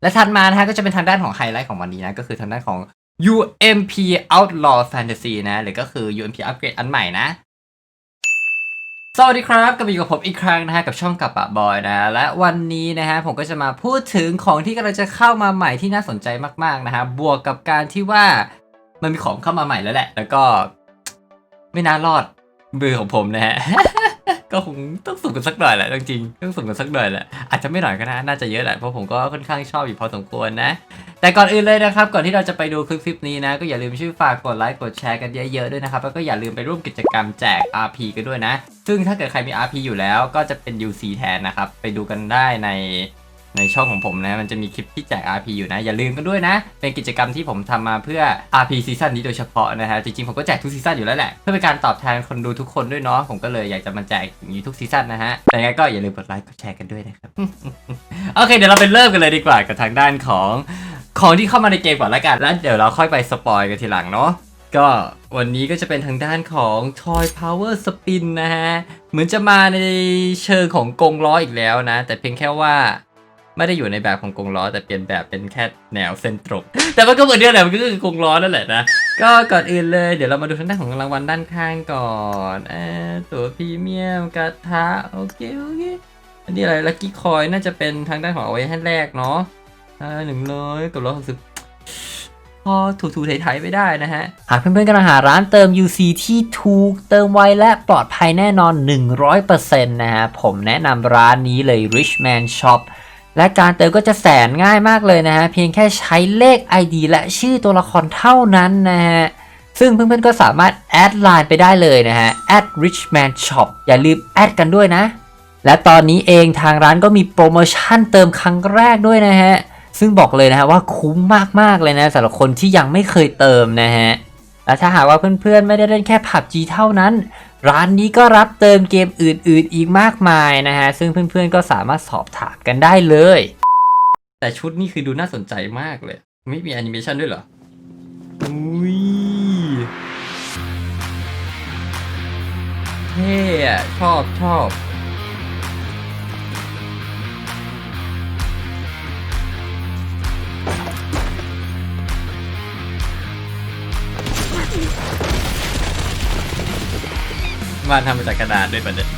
และถัดมานะฮะก็จะเป็นทางด้านของไฮไลท์ของวันนี้นะ ก็คือทางด้านของ UMP Outlaw Fantasy นะ หรือก็คือ UMP Upgrade อันใหม่นะ สวัสดีครับกลับมาอยู่กับผมอีกครั้งนะฮะ กับช่องกับปะบอยนะ และวันนี้นะฮะ ผมก็จะมาพูดถึงของที่กำลังจะเข้ามาใหม่ที่น่าสนใจมาก ๆ นะฮะ บวกกับการที่ว่ามันมีของเข้ามาใหม่แล้วแหละ แล้วก็ ไม่น่ารอดมือของผมนะฮะก็คงต้องสุ่มกันสักหน่อยแหละจริงๆต้องสุ่มกันสักหน่อยแหละอาจจะไม่หน่อยก็นะน่าจะเยอะแหละเพราะผมก็ค่อนข้างชอบอยู่พอสมควรนะ แต่ก่อนอื่นเลยนะครับ ก่อนที่เราจะไปดูคลิปนี้นะ ก็อย่าลืมช่วยฝากกดไลค์กดแชร์กันเยอะๆด้วยนะครับ แล้วก็อย่าลืมไปร่วมกิจกรรมแจก RP กันด้วยนะ ซึ่งถ้าเกิดใครมี RP อยู่แล้วก็จะเป็น UC แทนนะครับไปดูกันได้ใน ในช่องของผมนะ มันจะมีคลิปที่แจก RP อยู่นะ อย่าลืมกันด้วยนะ เป็นกิจกรรมที่ผมทำมาเพื่อ RP ซีซั่นนี้โดยเฉพาะนะฮะ จริงๆ ผมก็แจกทุกซีซั่นอยู่แล้วแหละ เพื่อเป็นการตอบแทนคนดูทุกคนด้วยเนาะ ผมก็เลยอยากจะมาแจกอย่างนี้ทุกซีซั่นนะฮะ แต่ยังไงก็อย่าลืมกดไลค์กดแชร์กันด้วยนะครับ โอเค เดี๋ยวเราไปเริ่มกันเลยดีกว่ากับทางด้านของของที่เข้ามาในเกมก่อนละกัน แล้วเดี๋ยวเราค่อยไปสปอยกันทีหลังเนาะก็วันนี้ก็จะเป็นทางด้านของ Toy Power Spin นะฮะ เหมือนจะมาในเชิงของกงล้ออีกแล้วนะ แต่เพียงแค่ว่า ไม่ได้อยู่ในแบบของกงล้อ แต่เปลี่ยนแบบเป็นแค่แนวเส้นตรงแต่มันก็เหมือนเดิมแหละมันก็คือกงล้อนั่นแหละนะก็ก่อนอื่นเลยเดี๋ยวเรามาดูทางด้านของรางวัลด้านข้างก่อนเออตัวพรีเมียมกระทะโอเคโอเคอันนี้อะไรลัคกี้คอยน่าจะเป็นทางด้านของเอาไว้ให้แรกเนาะหนึ่งร้อยกับร้อยหกสิบพอถูๆไทยๆไม่ได้นะฮะ หากเพื่อนๆกำลังหาร้านเติม UC ที่ถูกเติมไวและปลอดภัยแน่นอน 100%นะฮะ ผมแนะนำร้านนี้เลย Richman Shop และการเติมก็จะแสนง่ายมากเลยนะฮะเพียงแค่ใช้เลข ID และชื่อตัวละครเท่านั้นนะฮะซึ่งเพื่อนๆก็สามารถแอดไลน์ไปได้เลยนะฮะ @richman shop อย่าลืมแอดกันด้วยนะ และตอนนี้เองทางร้านก็มีโปรโมชั่นเติมครั้งแรกด้วยนะฮะ ซึ่งบอกเลยนะฮะว่าคุ้มมากๆเลยนะสำหรับคนที่ยังไม่เคยเติมนะฮะและถ้าหากว่าเพื่อนๆไม่ได้เล่นแค่ PUBG เท่านั้น ร้านนี้ก็รับเติมเกมอื่นๆอีกมากมายนะฮะ ซึ่งเพื่อนๆก็สามารถสอบถามกันได้เลย แต่ชุดนี่คือดูน่าสนใจมากเลย ไม่มีแอนิเมชันด้วยเหรอ อุ้ยเท่ชอบชอบ บ้านทำมาจากกระดาษด้วยประเด็น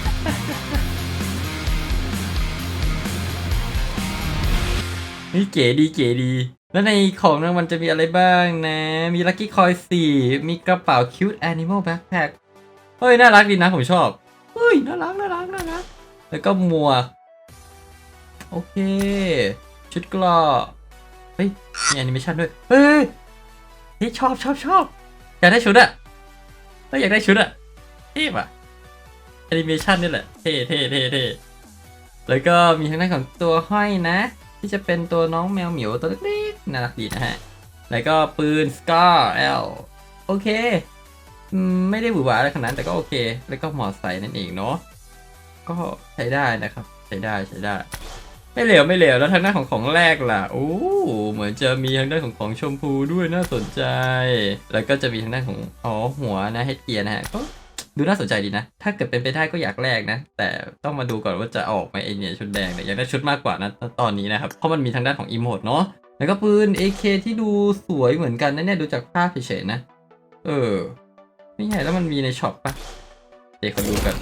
นี่เก๋ดีเก๋ดี แล้วในของรางวัลจะมีอะไรบ้างนะ มีลั c กี้คอยสี่มีกระเป๋า cute animal backpack เฮ้ย น่ารักดีนะผมชอบเฮ้ย น่ารัก น่ารัก น่ารัก แล้วก็หมวก โอเค ชุดกราะเฮ้ย มีแอนิเมชันด้วย เฮ้ยเฮ้ยชอบชอบชอบอยากได้ชุดอะเฮ้ยอยากได้ชุดอะเท่อะ แอนิเมชันนี่แหละ เท่เท่เท่เท่แล้วก็มีทางด้านของตัวห้อยนะ ที่จะเป็นตัวน้องแมวเหมียวตัวเล็กๆน่ารักดีนะฮะ แล้วก็ปืน Scar L โอเคอืมไม่ได้หวือหวาอะไรขนาดนั้นแต่ก็โอเค แล้วก็หมอไซค์นั่นเองเนาะก็ใช้ได้นะครับ ใช้ได้ใช้ได้ ไม่เหลวไม่เหลวแล้วทางด้านของของแรกล่ะโอ้เหมือนจะมีทางด้านของของชมพูด้วยน่าสนใจ แล้วก็จะมีทางด้านของอ๋อหัวนะเฮดเกียร์นะฮะก็ ดูน่าสนใจดีนะ ถ้าเกิดเป็นไปได้ก็อยากแลกนะ แต่ต้องมาดูก่อนว่าจะออกไหมไอเนี่ยชุดแดงเนี่ยอยากได้ชุดมากกว่านะตอนนี้นะครับ เพราะมันมีทางด้านของอีโมดเนาะ แล้วก็ปืน AK ที่ดูสวยเหมือนกันนะเนี่ยดูจากภาพเฉยๆนะ เออไม่ใช่แล้วมันมีในช็อปปะเดี๋ยวขอดูกัน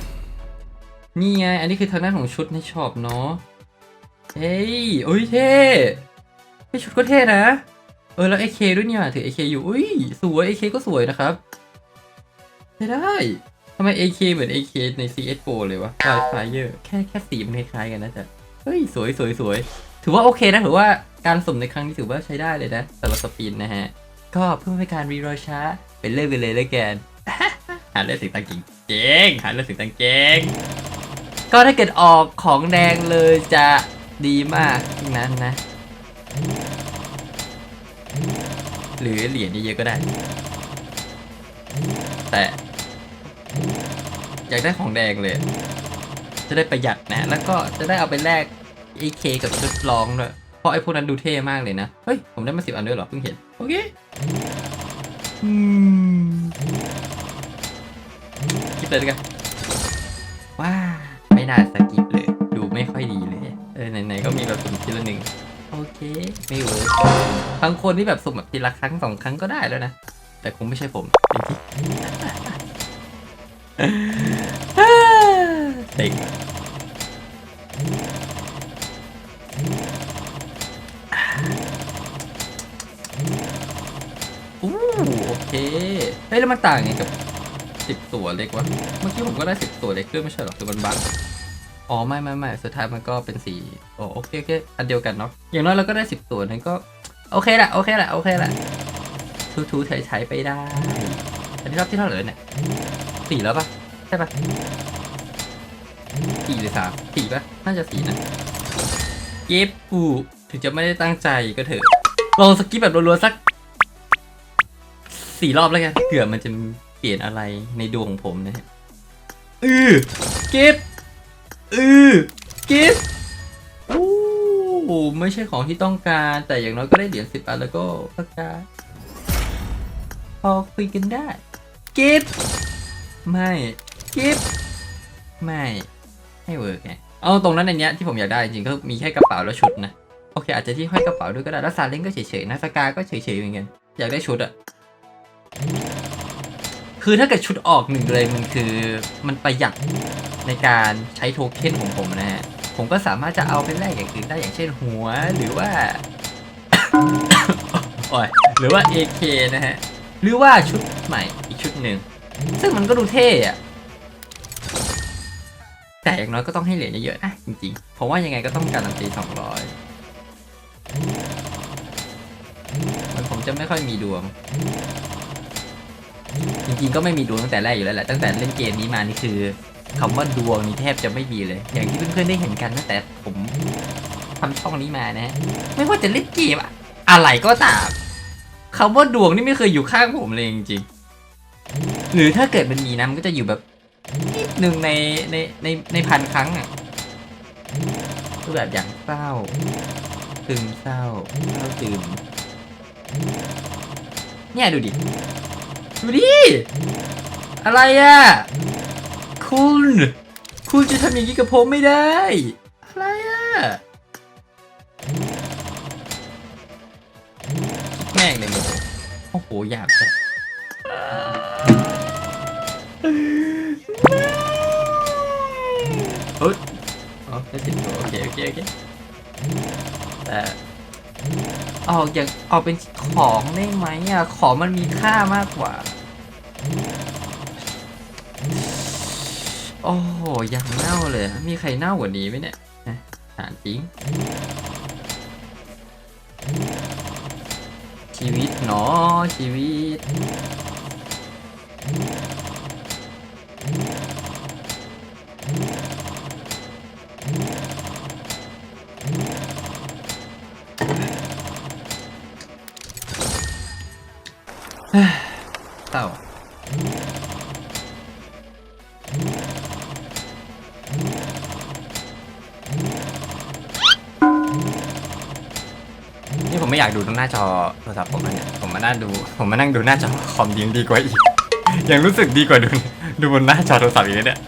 นี่ไง อันนี้คือทางด้านของชุดในช็อปเนาะ เฮ้ยโอ้ยเท่เฮ้ยชุดก็เท่นะ เออแล้ว AK ด้วยเนี่ยถือ AK อยู่ อุ้ยสวย AK ก็สวยนะครับใช้ได้ ทำไม AK เหมือน AK ใน CSGO เลยวะ Wildfire แค่แค่สีมันคล้ายๆกันนะแต่เฮ้ย สวยสวยสวยถือว่าโอเคนะ ถือว่าการสุ่มในครั้งนี้ถือว่าใช้ได้เลยนะสำหรับสปินนะฮะ ก็เพื่อไม่ให้การรีรอช้า เป็นเล่นไปเลยแล้วกัน หาเล่นสิ่งต่างเก่งหาเล่นสิงต่างเก่งก็ถ้าเกิดออกของแดงเลยจะดีมากนั้นนะ หรือเหรียญเยอะๆก็ได้ แต่ อยากได้ของแดงเลย จะได้ประหยัดนะ แล้วก็จะได้เอาไปแลก AK กับชุดลองด้วยเพราะไอพวกนั้นดูเท่มากเลยนะ เฮ้ย ผมได้มาสิบอันด้วยเหรอเพิ่งเห็น โอเคอืมเลยด้วกันว้าไม่น่าสกิปเลย ดูไม่ค่อยดีเลย เออไหนๆก็มีแบบสุ่มทีละหนึ่งโอเค ไม่เวิร์กบางคนที่แบบสุ่มแบบทีละครั้งสองครั้งก็ได้แล้วนะ แต่คงไม่ใช่ผมจริงๆ ต็งอู้โอเค เฮ้ย แล้วมันต่างไงกับสิบตัวเล็กวะ เมื่อกี้ผมก็ได้สิบตัวเล็กด้วยไม่ใช่หรอ คือมันบังอ๋อ ไม่ไม่ไม่สุดท้ายมันก็เป็นสีโอ้โอเคโอเค อันเดียวกันเนาะ อย่างน้อยเราก็ได้สิบตัวนั้นก็ โอเคแหละ โอเคแหละ โอเคแหละทูทูใช้ใช้ไปได้ อันนี้รอบที่เท่าไหร่เนี่ย สี่แล้วปะใช่ปะสี่หรือสามสี่ปะน่าจะสี่นะเก็บกูถึงจะไม่ได้ตั้งใจก็เถอะ ลองสกิปแบบรัวๆสักสี่รอบแล้วกันเผื่อมันจะเปลี่ยนอะไรในดวงของผมนะฮะอือเก็บอือเก็บโอ้ไม่ใช่ของที่ต้องการ แต่อย่างน้อยก็ได้เหรียญสิบอันแล้วก็ประกาศพอคุยกันได้ เกิฟ ไม่กิฟไม่ไม่เวิร์กไงเอาตรงนั้นในเนี้ยที่ผมอยากได้จริงๆก็มีแค่กระเป๋าแล้วชุดนะโอเคอาจจะที่ห้อยกระเป๋าด้วยก็ได้แล้วซาเล้งก็เฉยๆนะสกาก็เฉยๆเหมือนกันอยากได้ชุดอะคือถ้าเกิดชุดออกหนึ่งเลยมันคือมันประหยัดในการใช้โทเค็นของผมนะฮะผมก็สามารถจะเอาไปแลกอย่างอื่นได้อย่างเช่นหัวหรือว่าโอ้ยหรือว่า AK นะฮะ หรือว่าชุดใหม่อีกชุดหนึ่ง ซึ่งมันก็ดูเท่อะแต่อย่างน้อยก็ต้องให้เหรียญเยอะๆนะจริงๆ เพราะว่ายังไงก็ต้องการันตีสองร้อยมันผมจะไม่ค่อยมีดวง จริงๆก็ไม่มีดวงตั้งแต่แรกอยู่แล้วแหละตั้งแต่เล่นเกมนี้มานี่คือคำว่าดวงนี่แทบจะไม่มีเลย อย่างที่เพื่อนๆได้เห็นกันตั้งแต่ผมทำช่องนี้มานะไม่ว่าจะเล่นเกมอะอะไรก็ตามคำว่าดวงนี่ไม่เคยอยู่ข้างผมเลยจริงๆ หรือถ้าเกิดมันมีนะมันก็จะอยู่แบบนิดหนึ่งในในในในพันครั้งอะคือแบบอย่างเศร้าตึงเศร้าเศร้าตึมเนี่ยดูดิ ดูดิ อะไรอะ คุณ คุณจะทำอย่างนี้กับผมไม่ได้ อะไรอะแม่งเลยโมโอ้โหหยาบจัง อ๋อได้สิบตัวโอเคโอเคโอเคแต่ออกอย่างออกเป็นของได้ไหมอะของมันมีค่ามากกว่า โอ้โหอย่างเน่าเลย มีใครเน่ากว่านี้ไหมเนี่ยนะถาจริง ชีวิตเนาะชีวิต อยากดูตรงหน้าจอโทรศัพท์ผมแล้วเนี่ยผมมานั่งดู ผมมานั่งดูหน้าจอคอมยังดีกว่าอีก ยังรู้สึกดีกว่าดูดูบนหน้าจอโทรศัพท์อีกนะเนี่ย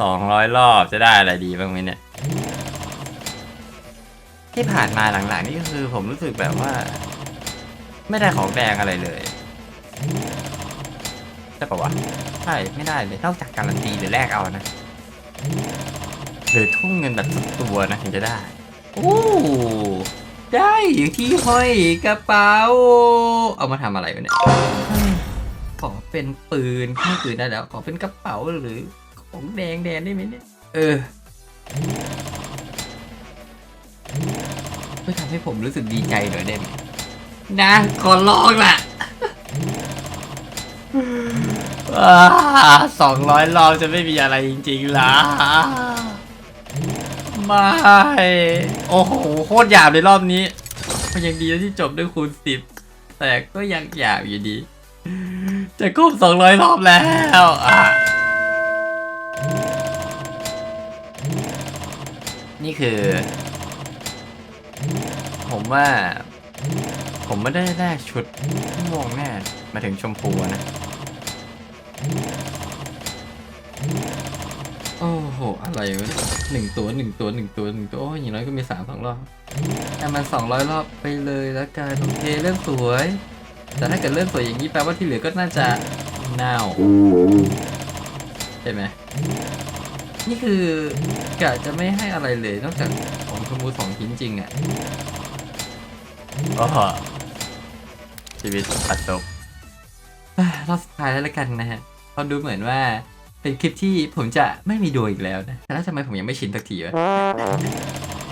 สองร้อยรอบจะได้อะไรดีบ้างไหมเนี่ย ที่ผ่านมาหลังๆนี่ก็คือ ผมรู้สึกแบบว่า ไม่ได้ของแดงอะไรเลยใช่ปะวะใช่ไม่ได้เลยนอกจากการันตีหรือแลกเอานะ หรือทุ่มเงินแบบสุดตัวนะถึงจะได้โอ้ได้ที่ห้อยกระเป๋า เอามาทำอะไรวะเนี่ยขอเป็นปืนไม่ปืนได้แล้ว ขอเป็นกระเป๋าหรือของแดงแดงได้ไหมเนี่ย เออเพื่อทำให้ผมรู้สึกดีใจหน่อยได้ไหมนะขอลองล่ะสองร้อยรอบจะไม่มีอะไรจริงๆล่ะ ไม่ โอ้โห โคตรหยาบเลยรอบนี้มันยังดีที่จบด้วยคูณสิบแต่ก็ยังหยาบอยู่ดี จะครบสองร้อยรอบแล้วอะนี่คือ ผมว่า ผมไม่ได้แลกชุดม่วงแน่มาถึงชมพูนะ โอ้โห อะไรวะเนี่ยหนึ่งตัวหนึ่งตัวหนึ่งตัวหนึ่งตัวโอ้ยอย่างน้อยก็มีสามสองรอบแต่มันสองร้อยรอบไปเลยแล้วกันโอเคเริ่มสวย แต่ถ้าเกิดเริ่มสวยอย่างนี้แปลว่าที่เหลือก็น่าจะเน่าใช่ไหมนี่คือกะจะไม่ให้อะไรเลยนอกจากของชมพูสองชิ้นจริงอะโอ้โหชีวิตปัดจบอะรอบสุดท้ายแล้วละกันนะฮะเพราะดูเหมือนว่า เป็นคลิปที่ผมจะไม่มีดวงอีกแล้วนะ แล้วทำไมผมยังไม่ชินสักทีวะ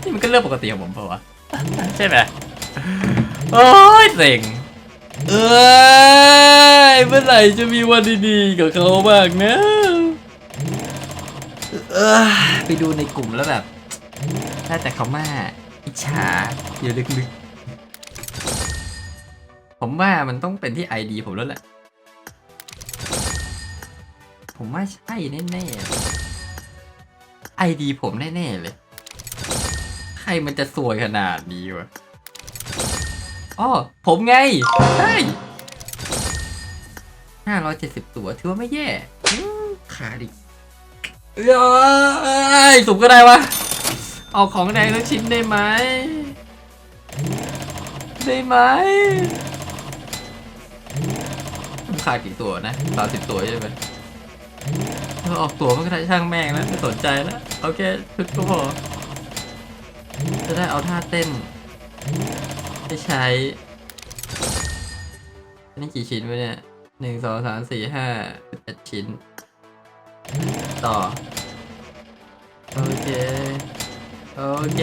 นี่มันก็เรื่องปกติของผมเปล่าวะ ใช่ไหมโอ้ยเซ็งเอ้ยเมื่อไหร่จะมีวันดีๆกับเขาบ้างนะไปดูในกลุ่มแล้วแบบได้แต่เขามาอิจฉาอยู่ลึกๆ ผมว่ามันต้องเป็นที่ไอดีผมแล้วแหละ ผมว่าใช่แน่ๆไอดีผมแน่ๆเลย ใครมันจะสวยขนาดนี้วะอ๋อผมไงใช่ห้าร้อยเจ็ดสิบตัวถือว่าไม่แย่ขาดิเอ้ยสุกก็ได้วะ เอาของแดงทั้งชิ้นได้ไหม ได้ไหมขาดกี่ตัวนะสามสิบตัวใช่ไหม เออออกตัวก็ได้ช่างแม่งแล้วไม่สนใจแล้วโอเคชุดก็พอจะได้เอาท่าเต้นไปใช้นี่กี่ชิ้นวะเนี่ยหนึ่งสองสามสี่ห้าเอ็ดชิ้น ต่อ โอเค โอเค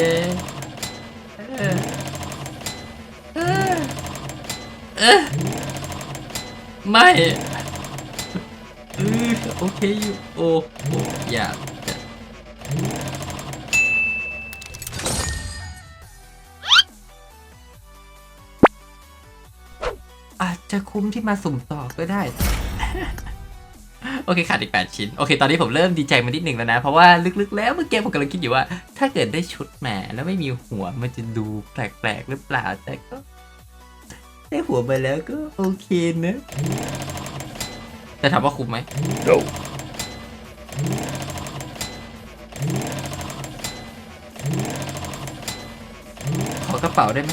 เออเออไม่ ออโอเคอยู่โอ้ยากจะอาจจะคุ้มที่มาสุ่มต่อก็ได้ โอเคขาดอีก 8 ชิ้น โอเค ตอนนี้ผมเริ่มดีใจมานิดหนึ่งแล้วนะ เพราะว่าลึกๆแล้วเมื่อกี้ผมกำลังคิดอยู่ว่า ถ้าเกิดได้ชุดแหมแล้วไม่มีหัวมันจะดูแปลกๆหรือเปล่าแต่ก็ได้หัวไปแล้วก็โอเคนะ แต่ถามว่าคุ้มไหม No. ขอกระเป๋าได้ไหม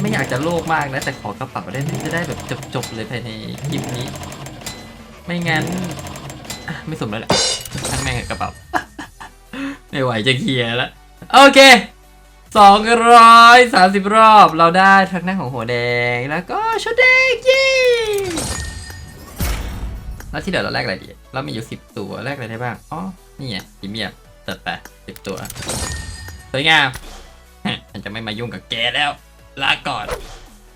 ไม่อยากจะโลภมากนะ แต่ขอกระเป๋าได้ไหมจะได้แบบจบๆเลยภายในคลิปนี้ ไม่งั้นอะไม่สมแล้วแหละทั้งแม่งกับกระเป๋า ไม่ไหวจะเคลียร์แล้วโอเคสองร้อยสามสิบรอบเราได้ทั้งหน้าของหัวแดงแล้วก็ชุดแดงเย้ แล้วที่เดี๋ยวเราแลกอะไรดี เรามีอยู่สิบตัวแลกอะไรได้บ้าง อ๋อ นี่ไงพรีเมียมจัดไปสิบตัว สวยงามมันจะไม่มายุ่งกับแกแล้ว ลาก่อน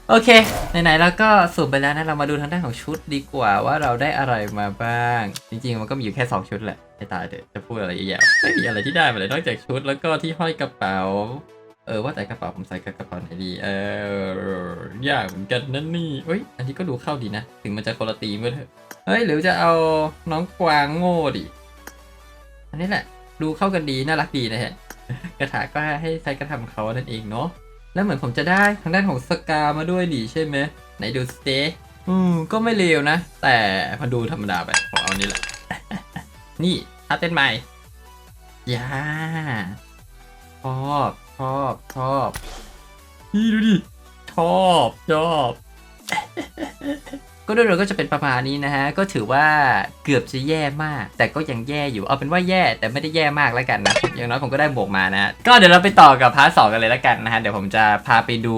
โอเค ไหนๆเราก็สูบไปแล้วนะ เรามาดูทางด้านของชุดดีกว่าว่าเราได้อะไรมาบ้าง จริงๆ มันก็มีอยู่แค่ 2 ชุดแหละไอ้ตายเถอะจะพูดอะไรเยอะแยะไม่มีอะไรที่ได้มาเลยนอกจากชุดแล้วก็ที่ห้อยกระเป๋า เออว่าแต่กระเป๋าผมใส่กับกระเป๋าไหนดี เออยากเหมือนกันนั่นนี่เฮ้ย อันนี้ก็ดูเข้าดีนะ ถึงมันจะคนละตีมก็เถอะเฮ้ยหรือจะเอาน้องกวางโง่ดิ อันนี้แหละ ดูเข้ากันดีน่ารักดีนะฮะ กระถาก็ให้ใช้กระทำเขานั่นเองเนาะ แล้วเหมือนผมจะได้ทางด้านของสกามาด้วยดิใช่ไหมไหนดูสเตอืมก็ไม่เลวนะ แต่มาดูธรรมดาไปผมเอานี้แหละ นี่ท่าเต้นใหม่ย่าชอบ ชอบชอบนี่ดูดิชอบชอบก็ด้วยเราก็จะเป็นประมาณนี้นะฮะ ก็ถือว่าเกือบจะแย่มาก แต่ก็ยังแย่อยู่ เอาเป็นว่าแย่แต่ไม่ได้แย่มากแล้วกันนะ อย่างน้อยผมก็ได้บวกมานะ ก็เดี๋ยวเราไปต่อกับพาร์ทสองกันเลยแล้วกันนะฮะ เดี๋ยวผมจะพาไปดู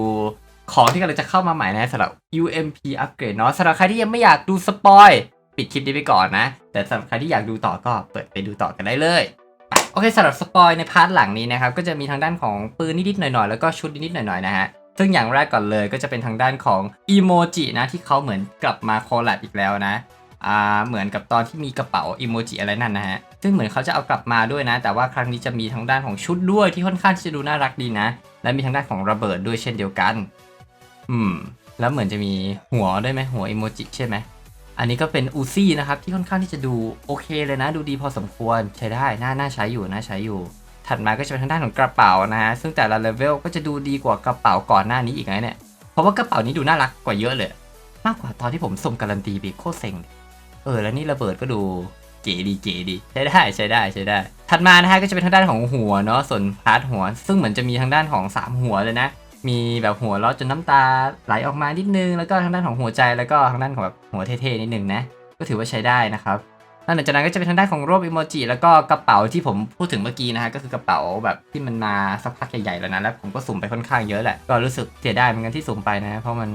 ของที่กำลังจะเข้ามาใหม่นะสำหรับ UMP Upgrade เนาะสำหรับใครที่ยังไม่อยากดูสปอยปิดคลิปนี้ไปก่อนนะ แต่สำหรับใครที่อยากดูต่อก็เปิดไปดูต่อกันได้เลย โอเคสำหรับสปอยในพาร์ทหลังนี้นะครับก็จะมีทางด้านของปืนนิดๆหน่อยๆแล้วก็ชุดนิดๆหน่อยๆนะฮะซึ่งอย่างแรกก่อนเลยก็จะเป็นทางด้านของอีโมจินะที่เขาเหมือนกลับมาคอลแลบอีกแล้วนะอ่าเหมือนกับตอนที่มีกระเป๋าอีโมจิอะไรนั่นนะฮะซึ่งเหมือนเขาจะเอากลับมาด้วยนะ แต่ว่าครั้งนี้จะมีทางด้านของชุดด้วยที่ค่อนข้างจะดูน่ารักดีนะ และมีทางด้านของระเบิดด้วยเช่นเดียวกัน อืม แล้วเหมือนจะมีหัวด้วยไหมหัวอีโมจิใช่ไหม อันนี้ก็เป็นอูซี่นะครับที่ค่อนข้างที่จะดูโอเคเลยนะ ดูดีพอสมควรใช้ได้น่าน่าใช้อยู่น่าใช้อยู่ ถัดมาก็จะเป็นทางด้านของกระเป๋านะฮะซึ่งแต่ละเลเวลก็จะดูดีกว่ากระเป๋าก่อนหน้านี้อีกนะเนี่ยเพราะว่ากระเป๋านี้ดูน่ารักกว่าเยอะเลย มากกว่าตอนที่ผมสุ่มการันตีไปโคตรเซ็งเลยเออแล้วนี่ระเบิดก็ดูเก๋ดีเก๋ดีใช้ได้ใช้ได้ใช้ได้ ถัดมานะฮะก็จะเป็นทางด้านของหัวเนาะส่วนพาร์ทหัว ซึ่งเหมือนจะมีทางด้านของสามหัวเลยนะ มีแบบหัวเราะจนน้ำตาไหลออกมานิดนึง แล้วก็ทางด้านของหัวใจแล้วก็ทางด้านของแบบหัวเท่ๆนิดนึงนะ ก็ถือว่าใช้ได้นะครับแล้วหลังจากนั้นก็จะเป็นทางด้านของรูปอิโมจิแล้วก็กระเป๋าที่ผมพูดถึงเมื่อกี้นะฮะก็คือกระเป๋าแบบที่มันมาสักพักใหญ่ๆแล้วนะแล้วผมก็สุ่มไปค่อนข้างเยอะแหละก็รู้สึกเสียดายเหมือนกันที่สุ่มไปนะเพราะมัน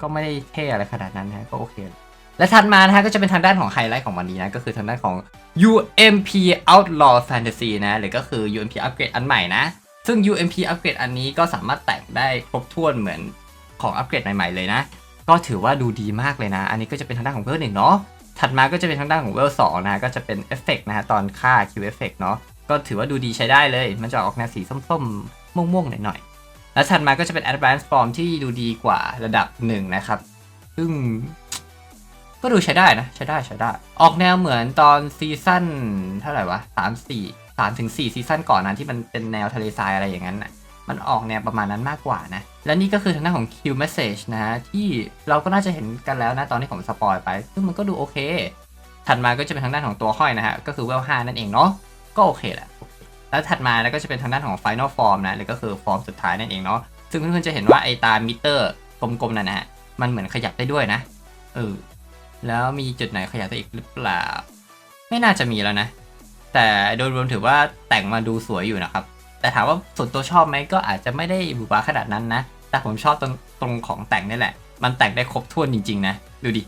ก็ไม่ได้เท่อะไรขนาดนั้นนะก็โอเค และถัดมานะฮะก็จะเป็นทางด้านของไฮไลท์ของวันนี้นะก็คือทางด้านของ UMP Outlaw Fantasy นะหรือก็คือ UMP Upgrade อันใหม่นะ ซึ่ง UMP Upgrade อันนี้ก็สามารถแต่งได้ครบถ้วนเหมือนของอัปเกรดใหม่ๆเลยนะ ก็ถือว่าดูดีมากเลยนะ อันนี้ก็จะเป็นทางด้านของเวลหนึ่งเนาะ ถัดมาก็จะเป็นทางด้านของเวลสองนะ ก็จะเป็นเอฟเฟกนะฮะตอนค่า Q Effect เนาะ ก็ถือว่าดูดีใช้ได้เลย มันจะออกแนวสีส้มๆ ม่วงๆ หน่อยๆ แล้วถัดมาก็จะเป็น Advanced Form ที่ดูดีกว่าระดับหนึ่งนะครับ ซึ่งก็ดูใช้ได้นะ ใช้ได้ใช้ได้ ออกแนวเหมือนตอนซีซั่นเท่าไหร่วะสามสี่ สามถึงสี่ซีซั่นก่อนนั้นที่มันเป็นแนวทะเลทรายอะไรอย่างนั้นน่ะมันออกแนวประมาณนั้นมากกว่านะ และนี่ก็คือทางด้านของ Q Message นะฮะ ที่เราก็น่าจะเห็นกันแล้วนะตอนที่ผมสปอยไป ซึ่งมันก็ดูโอเค ถัดมาก็จะเป็นทางด้านของตัวห้อยนะฮะ ก็คือเวล5นั่นเองเนาะ ก็โอเคแหละ แล้วถัดมาแล้วก็จะเป็นทางด้านของ Final Form นะ หรือก็คือฟอร์มสุดท้ายนั่นเองเนาะ ซึ่งเพื่อนๆจะเห็นว่าไอตามิเตอร์กลมๆนั่นนะฮะ มันเหมือนขยับได้ด้วยนะ เออ แล้วมีจุดไหนขยับได้อีกหรือเปล่า ไม่น่าจะมีแล้วนะ แต่โดยรวมถือว่าแต่งมาดูสวยอยู่นะครับ แต่ถามว่าส่วนตัวชอบไหมก็อาจจะไม่ได้บุบาขนาดนั้นนะ แต่ผมชอบตรงตรงของแต่งนี่แหละ มันแต่งได้ครบถ้วนจริง ๆ นะ ดูดิ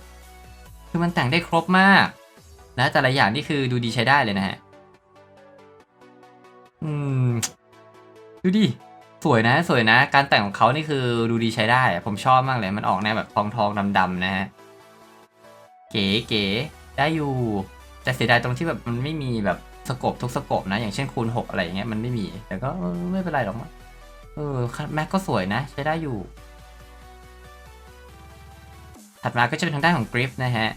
คือมันแต่งได้ครบมากและแต่ละอย่างนี่คือดูดีใช้ได้เลยนะฮะ อืม ดูดิ สวยนะ สวยนะ การแต่งของเขานี่คือดูดีใช้ได้ ผมชอบมากเลย มันออกแนวแบบทองทองดำดำๆนะฮะ เก๋เก๋ได้อยู่ แต่เสียดายตรงที่แบบมันไม่มีแบบ สกบทุกสกบนะ อย่างเช่นคูณ 6 อะไรอย่างเงี้ยมันไม่มี แต่ก็ไม่เป็นไรหรอกเออแม็กก็สวยนะ ใช้ได้อยู่ ถัดมาก็จะเป็นทางด้านของกริปนะฮะ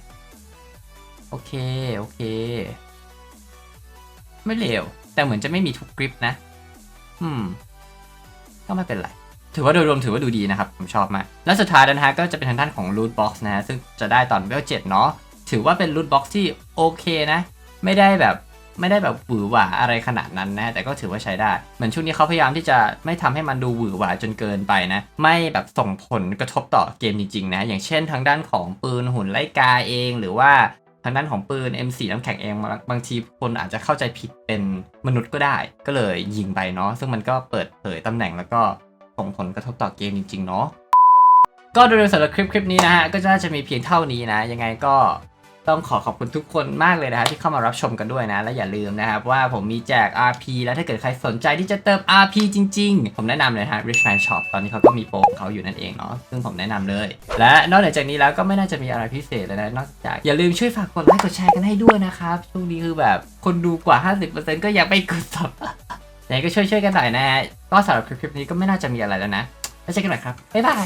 โอเค โอเค ไม่เลวแต่เหมือนจะไม่มีทุกกริปนะ อืม ก็ไม่เป็นไร ถือว่าโดยรวมถือว่าดูดีนะครับ ผมชอบมาก และสุดท้ายนะฮะก็จะเป็นทางด้านของ loot box นะฮะ ซึ่งจะได้ตอนเวลเจ็ดเนาะถือว่าเป็น loot box ที่โอเคนะ ไม่ได้แบบ ไม่ได้แบบหวือหวาอะไรขนาดนั้นนะแต่ก็ถือว่าใช้ได้ เหมือนช่วงนี้เขาพยายามที่จะไม่ทำให้มันดูหวือหวาจนเกินไปนะไม่แบบส่งผลกระทบต่อเกมจริงๆนะอย่างเช่นทางด้านของปืนหุ่นไล่กาเองหรือว่าทางด้านของปืน M4 น้ำแข็งเองบางบางทีคนอาจจะเข้าใจผิดเป็นมนุษย์ก็ได้ ก็เลยยิงไปเนาะซึ่งมันก็เปิดเผยตำแหน่งแล้วก็ส่งผลกระทบต่อเกมจริงๆเนาะก็โดยสำหรับคลิปคลิปนี้นะฮะก็น่าจะมีเพียงเท่านี้นะ ยังไงก็ ต้องขอขอบคุณทุกคนมากเลยนะฮะที่เข้ามารับชมกันด้วยนะ และอย่าลืมนะครับว่าผมมีแจก RP แล้วถ้าเกิดใครสนใจที่จะเติม RP จริง ๆ ผมแนะนำเลยนะฮะ Richman Shop ตอนนี้เขาก็มีโปรของเขาอยู่นั่นเองเนาะซึ่งผมแนะนำเลย และนอกเหนือจากนี้แล้วก็ไม่น่าจะมีอะไรพิเศษเลยนะนอกจากอย่าลืมช่วยฝากกดไลค์กดแชร์กันให้ด้วยนะครับช่วงนี้คือแบบคนดูกว่า 50%ก็ยังไม่กดซับยังก็ช่วยๆกันหน่อยนะก็สำหรับคลิปนี้ก็ไม่น่าจะมีอะไรแล้วนะแล้วเจอกันใหม่ครับบ๊ายบาย